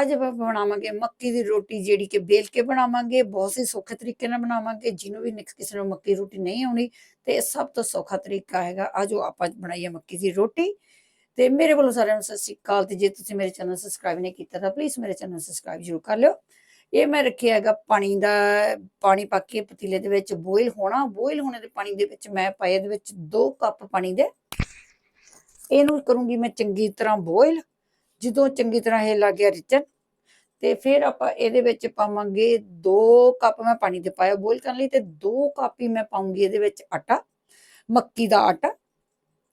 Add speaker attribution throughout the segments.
Speaker 1: ਅੱਜ ਆਪਾਂ ਬਣਾਵਾਂਗੇ ਮੱਕੀ ਦੀ ਰੋਟੀ ਜਿਹੜੀ ਕਿ ਬੇਲ ਕੇ ਬਣਾਵਾਂਗੇ, ਬਹੁਤ ਹੀ ਸੌਖੇ ਤਰੀਕੇ ਨਾਲ ਬਣਾਵਾਂਗੇ, ਜਿਹਨੂੰ ਵੀ ਨਿਕਸ ਕਿਸੇ ਨੂੰ ਮੱਕੀ ਦੀ ਰੋਟੀ ਨਹੀਂ ਆਉਣੀ, ਤੇ ਇਹ ਸਭ ਤੋਂ ਸੌਖਾ ਤਰੀਕਾ ਹੈਗਾ, ਆਜੋ ਆਪਾਂ ਬਣਾਈਏ ਮੱਕੀ ਦੀ ਰੋਟੀ। ਤੇ ਮੇਰੇ ਵੱਲੋਂ ਸਾਰਿਆਂ ਨੂੰ ਸਤਿ ਸ਼੍ਰੀ ਅਕਾਲ, ਤੇ ਜੇ ਤੁਸੀਂ ਮੇਰੇ ਚੈਨਲ ਸਬਸਕ੍ਰਾਈਬ ਨਹੀਂ ਕੀਤਾ, ਤਾਂ ਪਲੀਜ਼ ਮੇਰੇ ਚੈਨਲ ਸਬਸਕ੍ਰਾਈਬ ਜ਼ਰੂਰ ਕਰ ਲਿਓ। ਇਹ ਮੈਂ ਰੱਖਿਆ ਹੈਗਾ ਪਾਣੀ ਦਾ, ਪਾਣੀ ਪਾ ਕੇ ਪਤੀਲੇ ਦੇ ਵਿੱਚ ਬੋਇਲ ਹੋਣਾ, ਬੋਇਲ ਹੋਣੇ ਦੇ ਪਾਣੀ ਦੇ ਵਿੱਚ ਮੈਂ ਪਾਇਆ ਦੇ ਵਿੱਚ 2 ਕੱਪ ਪਾਣੀ ਦੇ। ਇਹਨੂੰ ਕਰੂੰਗੀ ਮੈਂ ਚੰਗੀ ਤਰ੍ਹਾਂ ਬੋਇਲ। ਜਦੋਂ ਚੰਗੀ ਤਰ੍ਹਾਂ ਇਹ ਲੱਗ ਗਿਆ ਰਿਚਨ, ਤੇ ਫਿਰ ਆਪਾਂ ਇਹਦੇ ਵਿੱਚ ਪਾਵਾਂਗੇ 2 ਕੱਪ ਮੈਂ ਪਾਣੀ ਦੇ ਪਾਇਆ ਬੋਇਲ ਕਰਨ ਲਈ, ਤੇ 2 ਕੱਪ ਹੀ ਮੈਂ ਪਾਉਂਗੀ ਇਹਦੇ ਵਿੱਚ ਆਟਾ, ਮੱਕੀ ਦਾ ਆਟਾ,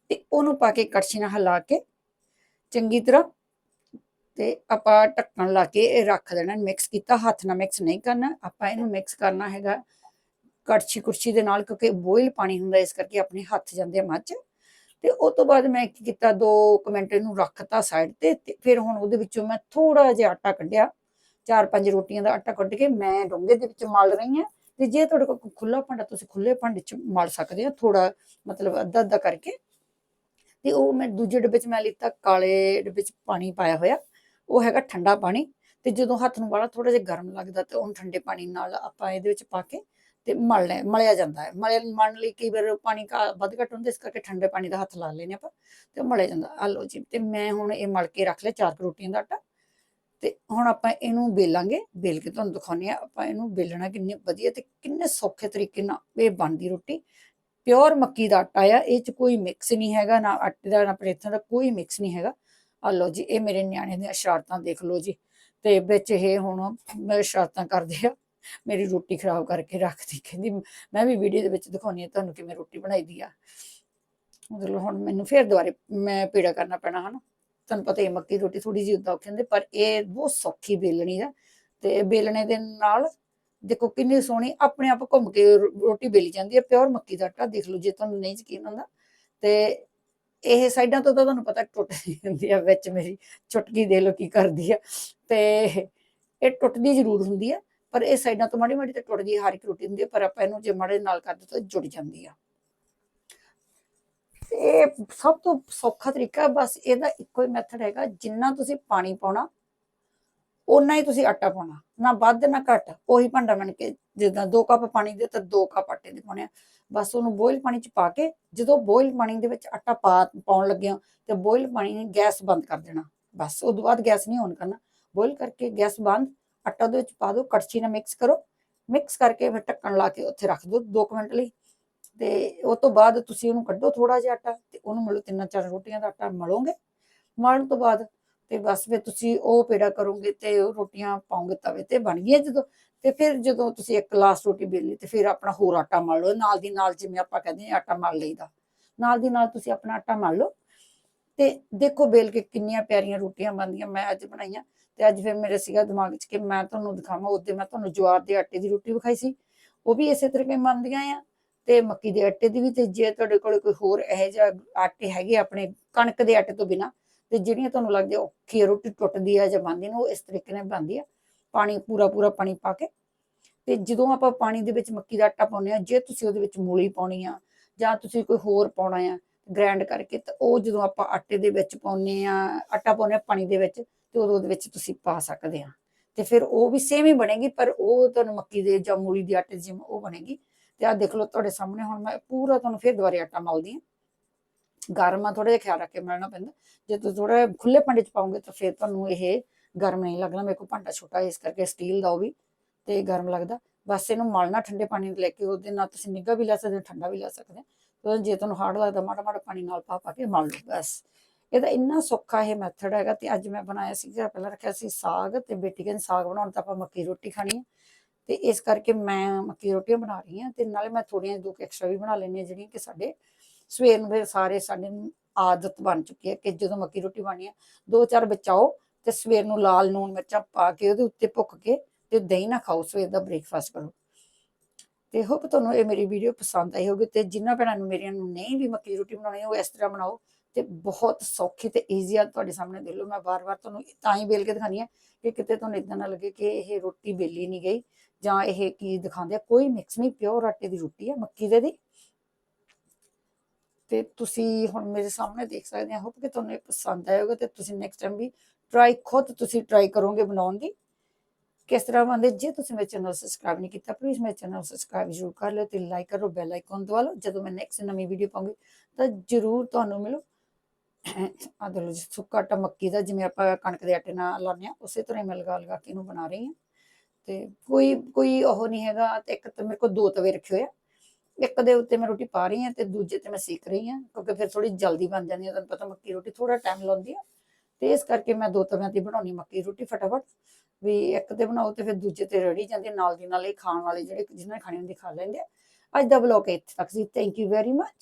Speaker 1: ਤੇ ਉਹਨੂੰ ਪਾ ਕੇ ਕੜਛੀ ਨਾਲ ਹਿਲਾ ਕੇ ਚੰਗੀ ਤਰ੍ਹਾਂ, ਤੇ ਆਪਾਂ ਢੱਕਣ ਲਾ ਕੇ ਇਹ ਰੱਖ ਦੇਣਾ ਮਿਕਸ ਕੀਤਾ, ਹੱਥ ਨਾਲ ਮਿਕਸ ਨਹੀਂ ਕਰਨਾ, ਆਪਾਂ ਇਹਨੂੰ ਮਿਕਸ ਕਰਨਾ ਹੈਗਾ ਕੜਛੀ ਕੁਰਛੀ ਦੇ ਨਾਲ, ਕਿਉਂਕਿ ਬੋਇਲ ਪਾਣੀ ਹੁੰਦਾ, ਇਸ ਕਰਕੇ ਆਪਣੇ ਹੱਥ ਜਾਂਦੇ ਆ ਮੱਚ ਤੇ ਉਸ ਤੋਂ ਬਾਅਦ ਮੈਂ ਕੀ ਕੀਤਾ 2 ਮਿੰਟ ਇਹਨੂੰ ਰੱਖਤਾ ਸਾਈਡ ਤੇ ਤੇ ਫਿਰ ਹੁਣ ਉਹਦੇ ਵਿੱਚੋਂ ਮੈਂ ਥੋੜਾ ਜਿਹਾ ਆਟਾ ਕੱਢਿਆ। ਚਾਰ ਪੰਜ ਰੋਟੀਆਂ ਦਾ ਆਟਾ ਕੱਢ ਕੇ ਮੈਂ ਡੋਂਗੇ ਦੇ ਵਿੱਚ ਮਲ ਰਹੀ ਹਾਂ ਤੇ ਜੇ ਤੁਹਾਡੇ ਕੋਲ ਖੁੱਲਾ ਭਾਂਡਾ, ਤੁਸੀਂ ਖੁੱਲੇ ਭਾਂਡੇ 'ਚ ਮਲ ਸਕਦੇ ਹੋ ਥੋੜਾ ਮਤਲਬ ਅੱਧਾ ਅੱਧਾ ਕਰਕੇ। ਤੇ ਉਹ ਮੈਂ ਦੂਜੇ ਡੱਬੇ 'ਚ ਮੈਂ ਲਿੱਤਾ, ਕਾਲੇ ਡੱਬੇ 'ਚ ਪਾਣੀ ਪਾਇਆ ਹੋਇਆ, ਉਹ ਹੈਗਾ ਠੰਡਾ ਪਾਣੀ। ਤੇ ਜਦੋਂ ਹੱਥ ਨੂੰ ਵਾਲਾ ਥੋੜਾ ਜਿਹਾ ਗਰਮ ਲੱਗਦਾ ਤੇ ਉਹਨੂੰ ਠੰਡੇ ਪਾਣੀ ਨਾਲ ਆਪਾਂ ਇਹਦੇ ਵਿੱਚ ਪਾ ਕੇ ਤੇ ਮਲ ਲੈ ਮਲਿਆ ਜਾਂਦਾ ਹੈ। ਮਲਿਆ ਮਲਣ ਲਈ ਕਈ ਵਾਰ ਪਾਣੀ ਕਾ ਵੱਧ ਘੱਟ ਹੁੰਦਾ, ਇਸ ਕਰਕੇ ਠੰਡੇ ਪਾਣੀ ਦਾ ਹੱਥ ਲਾ ਲੈਨੇ ਆਪਾਂ ਤੇ ਮਲਿਆ ਜਾਂਦਾ। ਆ ਲਓ ਜੀ, ਤੇ ਮੈਂ ਹੁਣ ਇਹ ਮਲ ਕੇ ਰੱਖ ਲਿਆ ਚਾਰ ਕੁ ਰੋਟੀਆਂ ਦਾ ਆਟਾ ਤੇ ਹੁਣ ਆਪਾਂ ਇਹਨੂੰ ਬੇਲਾਂਗੇ ਬੇਲ ਕੇ ਤੁਹਾਨੂੰ ਦਿਖਾਉਂਦੇ ਆ ਆਪਾਂ ਇਹਨੂੰ ਬੇਲਣਾ ਕਿੰਨੇ ਵਧੀਆ ਤੇ ਕਿੰਨੇ ਸੌਖੇ ਤਰੀਕੇ ਨਾਲ ਇਹ ਬਣਦੀ ਰੋਟੀ। ਪਿਓਰ ਮੱਕੀ ਦਾ ਆਟਾ ਆ, ਇਹ ਚ ਕੋਈ ਮਿਕਸ ਨਹੀਂ ਹੈਗਾ, ਨਾ ਆਟੇ ਦਾ, ਨਾ ਪਰੇਥਾਂ ਦਾ ਕੋਈ ਮਿਕਸ ਨਹੀਂ ਹੈਗਾ। ਆ ਲਓ ਜੀ, ਇਹ ਮੇਰੇ ਨਿਆਣੇ ਦੀਆਂ ਸ਼ਰਾਰਤਾਂ ਦੇਖ ਲਓ ਜੀ ਤੇ ਵਿੱਚ ਇਹ ਹੁਣ ਮੇਰੇ ਸ਼ਰਾਰਤਾਂ ਕਰਦੇ ਆ। ਮੇਰੀ ਰੋਟੀ ਖਰਾਬ ਕਰਕੇ ਰੱਖਦੀ, ਕਹਿੰਦੀ ਮੈਂ ਵੀ ਵੀਡੀਓ ਦੇ ਵਿੱਚ ਦਿਖਾਉਣੀ ਆ ਤੁਹਾਨੂੰ ਕਿਵੇਂ ਰੋਟੀ ਬਣਾਈਦੀ ਆ। ਮਤਲਬ ਹੁਣ ਮੈਨੂੰ ਫੇਰ ਦੁਬਾਰੇ ਮੈਂ ਪੀੜਾ ਕਰਨਾ ਪੈਣਾ, ਹਨਾ। ਤੁਹਾਨੂੰ ਪਤਾ ਹੀ ਮੱਕੀ ਦੀ ਰੋਟੀ ਥੋੜੀ ਜਿਹੀ ਉਦਾਂ ਔਖੀ ਪਰ ਇਹ ਬਹੁਤ ਸੌਖੀ ਬੇਲਣੀ ਆ। ਤੇ ਬੇਲਣੇ ਦੇ ਨਾਲ ਦੇਖੋ ਕਿੰਨੀ ਸੋਹਣੀ ਆਪਣੇ ਆਪ ਘੁੰਮ ਕੇ ਰੋਟੀ ਬੇਲੀ ਜਾਂਦੀ ਹੈ ਪਿਓਰ ਮੱਕੀ ਦਾ ਆਟਾ, ਦੇਖ ਲਓ ਜੇ ਤੁਹਾਨੂੰ ਨਹੀਂ ਯਕੀਨ ਹੁੰਦਾ। ਤੇ ਇਹ ਸਾਈਡਾਂ ਤੋਂ ਤਾਂ ਤੁਹਾਨੂੰ ਪਤਾ ਟੁੱਟ ਜਾਂਦੀ ਆ, ਵਿੱਚ ਮੇਰੀ ਚੁਟਕੀ ਦੇ ਲੋ ਕੀ ਕਰਦੀ ਆ। ਤੇ ਇਹ ਟੁੱਟਦੀ ਜ਼ਰੂਰ ਹੁੰਦੀ ਆ। ਪਰ ਇਹ ਸਾਈਡਾਂ ਤੋਂ ਮਾੜੀ ਮਾੜੀ ਤੇ ਟੁੱਟ ਗਈ, ਹਰ ਇੱਕ ਰੋਟੀ ਹੁੰਦੀ ਆ, ਪਰ ਆਪਾਂ ਇਹਨੂੰ ਜੇ ਮਾੜੇ ਨਾਲ ਕਰ ਦਿੱਤਾ ਜੁੜ ਜਾਂਦੀ ਆ। ਇਹ ਸਭ ਤੋਂ ਸੌਖਾ ਤਰੀਕਾ ਬਸ ਇਹਦਾ ਇੱਕੋ ਹੀ ਮੈਥਡ ਹੈਗਾ, ਜਿੰਨਾ ਤੁਸੀਂ ਪਾਣੀ ਪਾਉਣਾ, ਓਨਾ ਹੀ ਤੁਸੀਂ ਆਟਾ ਪਾਉਣਾ, ਨਾ ਵੱਧ ਨਾ ਘੱਟ, ਉਹੀ ਭਾਂਡਾ ਬਣ ਕੇ ਜਿੱਦਾਂ 2 ਕੱਪ ਪਾਣੀ ਦੇ ਤਾਂ 2 ਕੱਪ ਆਟੇ ਦੇ ਪਾਉਣੇ ਆ। ਬਸ ਉਹਨੂੰ ਬੋਇਲ ਪਾਣੀ ਚ ਪਾ ਕੇ, ਜਦੋਂ ਬੋਇਲ ਪਾਣੀ ਦੇ ਵਿੱਚ ਆਟਾ ਪਾ ਪਾਉਣ ਲੱਗਿਆ ਤੇ ਬੋਇਲ ਪਾਣੀ ਗੈਸ ਬੰਦ ਕਰ ਦੇਣਾ। ਬਸ ਉਸ ਤੋਂ ਬਾਅਦ ਗੈਸ ਨਹੀਂ ਔਨ ਕਰਨਾ। ਬੋਇਲ ਕਰਕੇ ਗੈਸ ਬੰਦ ਆਟਾ ਉਹਦੇ ਵਿੱਚ ਪਾ ਦਿਓ, ਕੜਛੀ ਨਾਲ ਮਿਕਸ ਕਰੋ। ਮਿਕਸ ਕਰਕੇ ਫਿਰ ਢੱਕਣ ਲਾ ਕੇ ਉੱਥੇ ਰੱਖ ਦਿਓ 2 ਮਿੰਟ ਲਈ। ਤੇ ਉਸ ਤੋਂ ਬਾਅਦ ਤੁਸੀਂ ਉਹਨੂੰ ਕੱਢੋ ਥੋੜਾ ਜਿਹਾ ਆਟਾ ਤੇ ਉਹਨੂੰ ਮਤਲਬ ਤਿੰਨਾਂ ਚਾਰ ਰੋਟੀਆਂ ਦਾ ਆਟਾ ਮਲੋਗੇ। ਮਲਣ ਤੋਂ ਬਾਅਦ ਤੇ ਬਸ ਫਿਰ ਤੁਸੀਂ ਉਹ ਪੇੜਾ ਕਰੋਗੇ ਤੇ ਉਹ ਰੋਟੀਆਂ ਪਾਉਂਗੇ ਤਵੇ ਤੇ ਬਣ ਗਈਆਂ ਜਦੋਂ। ਤੇ ਫਿਰ ਜਦੋਂ ਤੁਸੀਂ ਇੱਕ ਗਲਾਸ ਰੋਟੀ ਬੇਲੀ ਤੇ ਫਿਰ ਆਪਣਾ ਹੋਰ ਆਟਾ ਮਲ ਲਓ। ਨਾਲ ਦੀ ਨਾਲ ਜਿਵੇਂ ਆਪਾਂ ਕਹਿੰਦੇ ਹਾਂ ਆਟਾ ਮਲ ਲਈਦਾ। ਨਾਲ ਦੀ ਨਾਲ ਤੁਸੀਂ ਆਪਣਾ ਆਟਾ ਮਲ ਲਓ। ਤੇ ਦੇਖੋ ਬੇਲ ਕੇ ਕਿੰਨੀਆਂ ਪਿਆਰੀਆਂ ਰੋਟੀਆਂ ਬਣਦੀਆਂ, ਮੈਂ ਅੱਜ ਬਣਾਈਆਂ ਤੇ ਅੱਜ ਫਿਰ ਮੇਰੇ ਸੀਗਾ ਦਿਮਾਗ 'ਚ ਕਿ ਮੈਂ ਤੁਹਾਨੂੰ ਦਿਖਾਵਾਂ ਉਹਦੇ ਮੈਂ ਤੁਹਾਨੂੰ ਜਵਾਰ ਦੇ ਆਟੇ ਦੀ ਰੋਟੀ ਵਿਖਾਈ ਸੀ, ਉਹ ਵੀ ਇਸੇ ਤਰੀਕੇ ਬਣਦੀਆਂ ਆ ਤੇ ਮੱਕੀ ਦੇ ਆਟੇ ਦੀ ਵੀ ਤੇ ਜੇ ਤੁਹਾਡੇ ਕੋਲ ਕੋਈ ਹੋਰ ਇਹੋ ਜਿਹਾ ਆਟੇ ਹੈਗੇ ਆਪਣੇ ਕਣਕ ਦੇ ਆਟੇ ਤੋਂ ਬਿਨਾ ਤੇ ਜਿਹੜੀਆਂ ਤੁਹਾਨੂੰ ਲੱਗਦੀ ਔਖੀ ਰੋਟੀ ਟੁੱਟਦੀ ਆ ਜਾਂ ਬਣਦੀ ਨੇ, ਉਹ ਇਸ ਤਰੀਕੇ ਨਾਲ ਬਣਦੀ ਆ, ਪਾਣੀ ਪੂਰਾ ਪੂਰਾ ਪਾਣੀ ਪਾ ਕੇ ਤੇ ਜਦੋਂ ਆਪਾਂ ਪਾਣੀ ਦੇ ਵਿੱਚ ਮੱਕੀ ਦਾ ਆਟਾ ਪਾਉਂਦੇ ਆ, ਜੇ ਤੁਸੀਂ ਉਹਦੇ ਵਿੱਚ ਮੂਲੀ ਪਾਉਣੀ ਆ ਜਾਂ ਤੁਸੀਂ ਕੋਈ ਹੋਰ ਪਾਉਣਾ ਆ ਗ੍ਰਾਈਂਡ ਕਰਕੇ ਤਾਂ ਉਹ ਜਦੋਂ ਆਪਾਂ ਆਟੇ ਦੇ ਵਿੱਚ ਪਾਉਂਦੇ ਆ ਆਟਾ ਪਾਉਂਦੇ ਆ ਪਾਣੀ ਦੇ ਵਿੱਚ ਤੇ ਉਦੋਂ ਉਹਦੇ ਵਿੱਚ ਤੁਸੀਂ ਪਾ ਸਕਦੇ ਆ ਤੇ ਫਿਰ ਉਹ ਵੀ ਸੇਮ ਹੀ ਬਣੇਗੀ, ਪਰ ਉਹ ਤੁਹਾਨੂੰ ਮੱਕੀ ਦੇ ਜਾਂ ਮੂਲੀ ਦੇ ਆਟੇ ਜਿਵੇਂ ਉਹ ਬਣੇਗੀ। ਤੇ ਆ ਦੇਖ ਲਓ ਤੁਹਾਡੇ ਸਾਹਮਣੇ ਹੁਣ ਮੈਂ ਪੂਰਾ ਤੁਹਾਨੂੰ ਫਿਰ ਦੁਬਾਰੇ ਆਟਾ ਮਲਦੀ ਆ ਗਰਮ ਆ ਥੋੜਾ ਜਿਹਾ ਖਿਆਲ ਰੱਖ ਕੇ ਮਲਣਾ ਪੈਂਦਾ। ਜੇ ਤੁਸੀਂ ਥੋੜਾ ਖੁੱਲੇ ਭਾਂਡੇ ਚ ਪਾਉਂਗੇ ਤਾਂ ਫਿਰ ਤੁਹਾਨੂੰ ਇਹ ਗਰਮ ਨਹੀਂ ਲੱਗਣਾ। ਮੇਰੇ ਕੋਲ ਭਾਂਡਾ ਛੋਟਾ ਇਸ ਕਰਕੇ ਸਟੀਲ ਦਾ ਉਹ ਵੀ ਤੇ ਗਰਮ ਲੱਗਦਾ। ਬਸ ਇਹਨੂੰ ਮਲਣਾ ਠੰਡੇ ਪਾਣੀ ਲੈ ਕੇ ਉਹਦੇ ਨਾਲ ਤੁਸੀਂ ਨਿੱਘਾ ਵੀ ਲੈ ਸਕਦੇ ਹੋ, ਠੰਡਾ ਵੀ ਲੈ ਸਕਦੇ ਹੋ। ਤੇ ਜੇ ਤੁਹਾਨੂੰ ਹਾਰਡ ਲੱਗਦਾ ਮਾੜਾ ਮਾੜਾ ਪਾਣੀ ਨਾਲ ਪਾ ਪਾ ਕੇ ਮਲ ਲਓ, ਬਸ। ਇਹਦਾ ਇੰਨਾ ਸੌਖਾ ਇਹ ਮੈਥਡ ਹੈਗਾ ਤੇ ਅੱਜ ਮੈਂ ਬਣਾਇਆ ਸੀ ਪਹਿਲਾਂ ਰੱਖਿਆ ਸੀ ਸਾਗ ਤੇ ਬੇਟੀ ਕਹਿੰਦੀ ਸਾਗ ਬਣਾਉਣ ਤਾਂ ਆਪਾਂ ਮੱਕੀ ਰੋਟੀ ਖਾਣੀ ਹੈ ਤੇ ਇਸ ਕਰਕੇ ਮੈਂ ਮੱਕੀ ਰੋਟੀਆਂ ਬਣਾ ਰਹੀ ਹਾਂ ਤੇ ਨਾਲੇ ਮੈਂ ਥੋੜੀਆਂ ਦੋ ਐਕਸਟਰਾ ਵੀ ਬਣਾ ਲੈਣੀ ਜਿਹੜੀਆਂ ਕਿ ਸਾਡੇ ਸਵੇਰ ਨੂੰ ਫਿਰ ਸਾਰੇ ਸਾਡੇ ਆਦਤ ਬਣ ਚੁੱਕੀ ਹੈ ਕਿ ਜਦੋਂ ਮੱਕੀ ਰੋਟੀ ਬਣਨੀ ਹੈ ਦੋ ਚਾਰ ਬਚਾਓ ਤੇ ਸਵੇਰ ਨੂੰ ਲਾਲ ਨੂਣ ਮਿਰਚਾਂ ਪਾ ਕੇ ਉਹਦੇ ਉੱਤੇ ਭੁੱਕ ਕੇ ਤੇ ਦਹੀਂ ਨਾ ਖਾਓ, ਸਵੇਰ ਦਾ ਬ੍ਰੇਕਫਾਸਟ ਕਰੋ। ਤੇ ਹੋਪ ਤੁਹਾਨੂੰ ਇਹ ਮੇਰੀ ਵੀਡੀਓ ਪਸੰਦ ਆਈ ਹੋਵੇ ਤੇ ਜਿਨ੍ਹਾਂ ਭੈਣਾਂ ਨੂੰ ਮੇਰੀਆਂ ਨੂੰ ਨਹੀਂ ਵੀ ਮੱਕੀ ਦੀ ਰੋਟੀ ਬਣਾਉਣੀ ਉਹ ਇਸ ਤਰ੍ਹਾਂ ਬਣਾਓ ਤੇ ਬਹੁਤ ਸੌਖੀ ਤੇ ਈਜ਼ੀ ਆ ਤੁਹਾਡੇ ਸਾਹਮਣੇ ਦੇ ਲਓ ਮੈਂ ਵਾਰ-ਵਾਰ ਤੁਹਾਨੂੰ ਤਾਂ ਹੀ ਵੇਲ ਕੇ ਦਿਖਾਣੀ ਹੈ ਕਿ ਕਿਤੇ ਤੁਹਾਨੂੰ ਇਦਾਂ ਨਾ ਲੱਗੇ ਕਿ ਇਹ ਰੋਟੀ ਵੇਲੀ ਨਹੀਂ ਗਈ ਜਾਂ ਇਹ ਕੀ ਦਿਖਾਉਂਦੇ ਆ। ਕੋਈ ਮਿਕਸ ਨਹੀਂ ਪਿਓਰ ਆਟੇ ਦੀ ਰੋਟੀ ਆ, ਮੱਕੀ ਦੇ ਦੀ। ਤੇ ਤੁਸੀਂ ਹੁਣ ਮੇਰੇ ਸਾਹਮਣੇ ਦੇਖ ਸਕਦੇ ਆ ਹੋਪ ਕਿ ਤੁਹਾਨੂੰ ਇਹ ਪਸੰਦ ਆਏਗਾ ਤੇ ਤੁਸੀਂ ਨੈਕਸਟ ਟਾਈਮ ਵੀ ਟਰਾਈ ਖੁਦ ਤੁਸੀਂ ਟਰਾਈ ਕਰੋਗੇ ਬਣਾਉਣ ਦੀ। ਕਿਸ ਤਰ੍ਹਾਂ ਬਣਦੇ ਜੇ ਤੁਸੀਂ ਮੇਰੇ ਚੈਨਲ ਸਬਸਕ੍ਰਾਈਬ ਨਹੀਂ ਕੀਤਾ ਪਲੀਜ਼ ਮੇਰੇ ਚੈਨਲ ਸਬਸਕ੍ਰਾਈਬ ਜ਼ਰੂਰ ਕਰ ਲਓ ਤੇ ਲਾਈਕ ਕਰੋ ਬੈਲ ਆਈਕਨ ਦਬਾ ਲਓ। ਜਦੋਂ ਮੈਂ ਨੈਕਸਟ ਨਵੀਂ ਵੀਡੀਓ ਪਾਉਂਗੀ, ਤਾਂ ਜ਼ਰੂਰ ਤੁਹਾਨੂੰ ਮਿਲੂ। ਆਹ ਸੁੱਕਾ ਆਟਾ ਮੱਕੀ ਦਾ ਜਿਵੇਂ ਆਪਾਂ ਕਣਕ ਦੇ ਆਟੇ ਨਾਲ ਲਾਉਂਦੇ ਹਾਂ, ਉਸੇ ਤਰ੍ਹਾਂ ਹੀ ਮੈਂ ਲਗਾ ਲਗਾ ਕੇ ਇਹਨੂੰ ਬਣਾ ਰਹੀ ਹਾਂ। ਤੇ ਕੋਈ ਕੋਈ ਉਹ ਨਹੀਂ ਹੈਗਾ, ਤੇ ਇੱਕ ਤਾਂ ਮੇਰੇ ਕੋਲ ਦੋ ਤਵੇ ਰੱਖੇ ਹੋਏ ਆ। ਇੱਕ ਦੇ ਉੱਤੇ ਮੈਂ ਰੋਟੀ ਪਾ ਰਹੀ ਹਾਂ ਤੇ ਦੂਜੇ ਤੇ ਮੈਂ ਸੇਕ ਰਹੀ ਹਾਂ, ਕਿਉਂਕਿ ਫਿਰ ਥੋੜੀ ਜਲਦੀ ਬਣ ਜਾਂਦੀ ਹੈ ਤੁਹਾਨੂੰ ਪਤਾ ਮੱਕੀ ਰੋਟੀ ਥੋੜਾ ਟਾਈਮ ਲਾਉਂਦੀ ਆ। ਤੇ ਇਸ ਕਰਕੇ ਮੈਂ ਦੋ ਤਵਿਆਂ ਤੇ ਬਣਾਉਣੀ ਮੱਕੀ ਰੋਟੀ ਫਟਾਫਟ। ਵੀ ਇੱਕ ਤੇ ਬਣਾਓ ਤੇ ਫਿਰ ਦੂਜੇ ਤੇ ਰੜੀ ਜਾਂਦੇ ਨਾਲ ਦੀ ਨਾਲ ਇਹ ਖਾਣ ਵਾਲੇ ਜਿਹੜੇ ਜਿਹਨਾਂ ਨੇ ਖਾਣੇ ਹੁੰਦੀ ਖਾ ਲੈਂਦੇ ਆ। ਅੱਜ ਦਾ ਬਲੌਗ ਇੱਥੇ ਤੱਕ ਸੀ ਥੈਂਕ ਯੂ ਵੈਰੀ ਮੱਚ